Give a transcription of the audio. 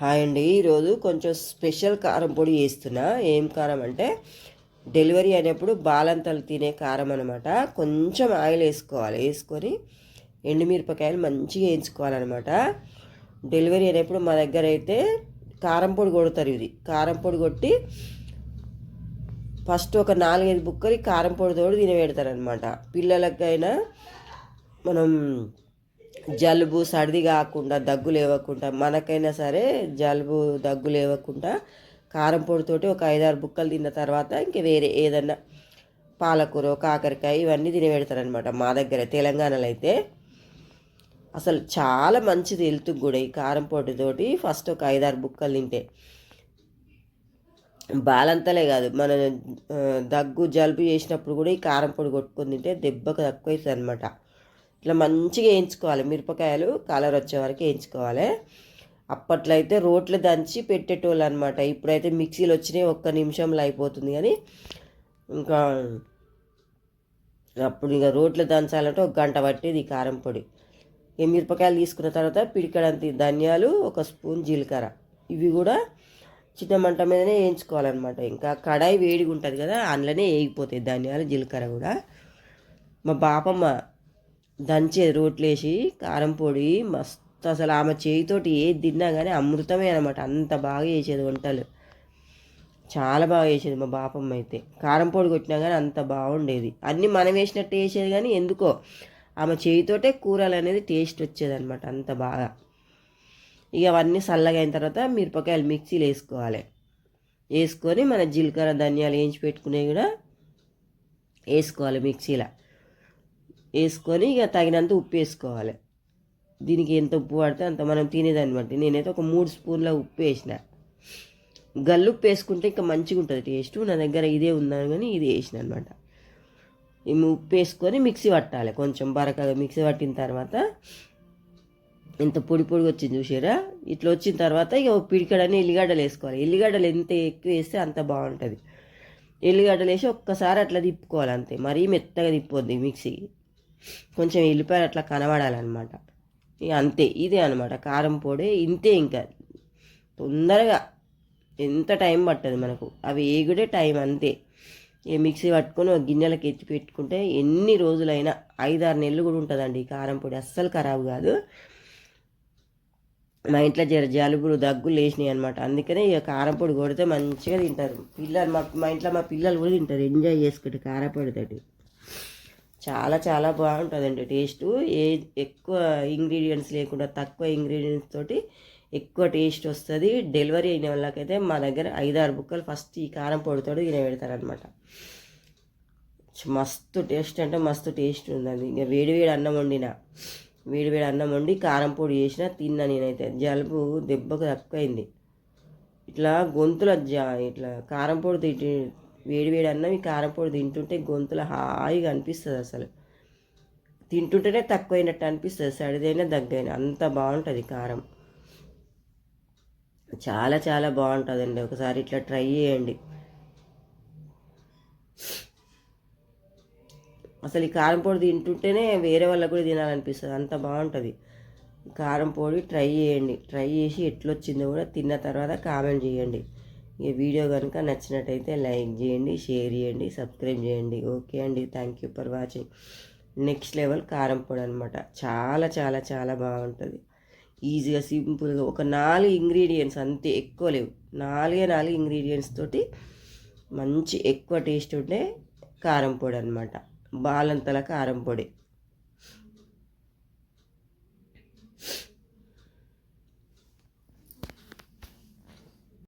Hi అండి. ఈరోజు కొంచెం స్పెషల్ కారం పొడి వేస్తున్నా ఏం కారం అంటే డెలివరీ అయినప్పుడు బాలంతలు తినే కారం అనమాట కొంచెం ఆయిల్ వేసుకోవాలి. వేసుకొని ఎండుమిరపకాయలు మంచిగా వేయించుకోవాలన్నమాట. డెలివరీ అయినప్పుడు మా దగ్గర అయితే కారం పొడి కొడతారు ఇది. కారం పొడి కొట్టి ఫస్ట్ ఒక నాలుగైదు బుక్కలు కారం పొడితోడు తినబెడతారనమాట పిల్లలకైనా మనం జలుబు సర్ది కాకుండా దగ్గు లేవకుండా మనకైనా సరే జలుబు దగ్గు లేవకుండా కారం పొడితోటి ఒక ఐదారు బుక్కలు తిన్న తర్వాత ఇంక వేరే ఏదన్నా పాలకూర కాకరకాయ ఇవన్నీ తినబెడతారనమాట మా దగ్గర తెలంగాణలో అయితే. అసలు చాలా మంచిది హెల్త్ కూడా ఈ కారం పొడితోటి ఫస్ట్ ఒక ఐదారు బుక్కలు తింటే. బాలంతలే కాదు మన దగ్గు జలుబు చేసినప్పుడు కూడా ఈ కారం పొడి కొట్టుకొని తింటే దెబ్బకు తక్కువ అవుతుంది అనమాట ఇట్లా మంచిగా వేయించుకోవాలి. మిరపకాయలు కలర్ వచ్చే వరకు వేయించుకోవాలి. అప్పట్లో అయితే రోట్లు దంచి పెట్టేటోళ్ళు అనమాట ఇప్పుడైతే మిక్సీలు వచ్చినాయి ఒక్క నిమిషంలో అయిపోతుంది కానీ. ఇంకా అప్పుడు ఇంకా రోట్లు దంచాలంటే ఒక గంట పట్టేది ఈ కారం పొడి. ఈ మిరపకాయలు తీసుకున్న తర్వాత పిడికడంత ధనియాలు ఒక స్పూన్ జీలకర్ర. ఇవి కూడా చిన్న మంట మీదనే వేయించుకోవాలన్నమాట. ఇంకా కడాయి వేడిగా ఉంటుంది కదా అందులోనే వేగిపోతాయి ధనియాలు జీలకర్ర కూడా. మా బాపమ్మ దంచేది రోట్లేసి కారం పొడి మస్తు అసలు ఆమె చేయితోటి ఏది తిన్నా కానీ అమృతమే అనమాట. అంత బాగా చేసేది వంటలు. చాలా బాగా చేసేది మా బాపమ్మ అయితే. కారం పొడి కొట్టినా కానీ అంత బాగుండేది. అన్నీ మనం వేసినట్టు వేసేది కానీ ఎందుకో ఆమె చేయితోటే కూరలు అనేది టేస్ట్ వచ్చేది అనమాట అంత బాగా. ఇక అవన్నీ చల్లగా అయిన తర్వాత మిరపకాయలు మిక్సీలో వేసుకోవాలి. వేసుకొని మన జీలకర్ర ధనియాలు వేయించి పెట్టుకునేవి కూడా వేసుకోవాలి మిక్సీలో. వేసుకొని ఇక తగినంత ఉప్పు వేసుకోవాలి. దీనికి ఎంత ఉప్పు పడితే అంత మనం తినేదాన్ని బట్టి. నేనైతే ఒక మూడు స్పూన్ల ఉప్పు వేసిన. గల్లుప్పు వేసుకుంటే ఇంకా మంచిగా ఉంటుంది టేస్ట్. నా దగ్గర ఇదే ఉందని కానీ ఇది వేసిన అనమాట ఈ ఉప్పు వేసుకొని మిక్సీ పట్టాలి. కొంచెం బరకగా మిక్సీ పట్టిన తర్వాత ఇంత పొడి పొడిగా వచ్చింది చూసారా? ఇట్లా వచ్చిన తర్వాత ఇక పిడికడని ఎల్లిగడ్డలు వేసుకోవాలి. ఎల్లిగడ్డలు ఎంత ఎక్కువ వేస్తే అంత బాగుంటుంది. ఎల్లిగడ్డలు వేసి ఒక్కసారి అట్లా తిప్పుకోవాలి అంతే. మరీ మెత్తగా తిప్పొద్ది మిక్సీ. కొంచెం ఎల్లిపాయలు అట్లా కనబడాలన్నమాట. ఇక అంతే ఇదే అనమాట కారం పొడి ఇంతే ఇంకా. తొందరగా ఎంత టైం పట్టదు మనకు. అవి ఏగుడే టైం అంతే. ఏ మిక్సీ పట్టుకొని ఒక గిన్నెలకు ఎత్తి పెట్టుకుంటే ఎన్ని రోజులైనా ఐదారు నెలలు కూడా ఉంటుందండి ఈ కారం పొడి. అస్సలు ఖరాబ్ కాదు. మా ఇంట్లో జర జలుబులు దగ్గులు లేచినాయి అనమాట అందుకనే ఇక కారం పొడి కొడితే మంచిగా తింటారు. పిల్లలు మా మా ఇంట్లో మా పిల్లలు కూడా తింటారు. ఎంజాయ్ చేసుకుంటారు కారం పొడితోటి చాలా చాలా బాగుంటుందండి టేస్ట్. ఏ ఎక్కువ ఇంగ్రీడియంట్స్ లేకుండా తక్కువ ఇంగ్రీడియంట్స్ తోటి ఎక్కువ టేస్ట్ వస్తుంది. డెలివరీ అయిన వాళ్ళకైతే మా దగ్గర ఐదారు బుక్కలు ఫస్ట్ ఈ కారం పొడితో తినబెడతారనమాట మస్తు టేస్ట్ అంటే మస్తు టేస్ట్ ఉందండి. ఇక వేడి వేడి అన్నం వండిన వేడి వేడి అన్నం వండి కారం పొడి చేసిన తిన్నా నేనైతే. జలుబు దెబ్బకు తక్కువైంది. ఇట్లా గొంతుల జా ఇట్లా కారం పొడి వేడివేడి వేడి వేడి అన్నం ఈ కారం పొడి తింటుంటే గొంతులో హాయిగా అనిపిస్తుంది అసలు. తింటుంటేనే తక్కువైనట్టు అనిపిస్తుంది సడిదైనా దగ్గైనా. అంత బాగుంటుంది కారం. చాలా చాలా బాగుంటుందండి. ఒకసారి ఇట్లా ట్రై చేయండి. అసలు ఈ కారం పొడి తింటుంటేనే వేరే వాళ్ళకి కూడా తినాలనిపిస్తుంది. అంత బాగుంటుంది. కారం పొడి ట్రై చేయండి. ట్రై చేసి ఎట్లొచ్చిందో కూడా తిన్న తర్వాత కామెంట్ చేయండి. ఈ వీడియో కనుక నచ్చినట్టయితే లైక్ చేయండి షేర్ చేయండి సబ్స్క్రైబ్ చేయండి. ఓకే అండి. Thank you for watching next level కారం పొడి అనమాట చాలా చాలా చాలా బాగుంటుంది. ఈజీగా సింపుల్గా ఒక నాలుగు ఇంగ్రీడియంట్స్ అంతే ఎక్కువ లేవు. నాలుగే నాలుగు ఇంగ్రీడియంట్స్ తోటి మంచి ఎక్కువ టేస్ట్ ఉండే కారం పొడి అనమాట బాలంతల కారం పొడి.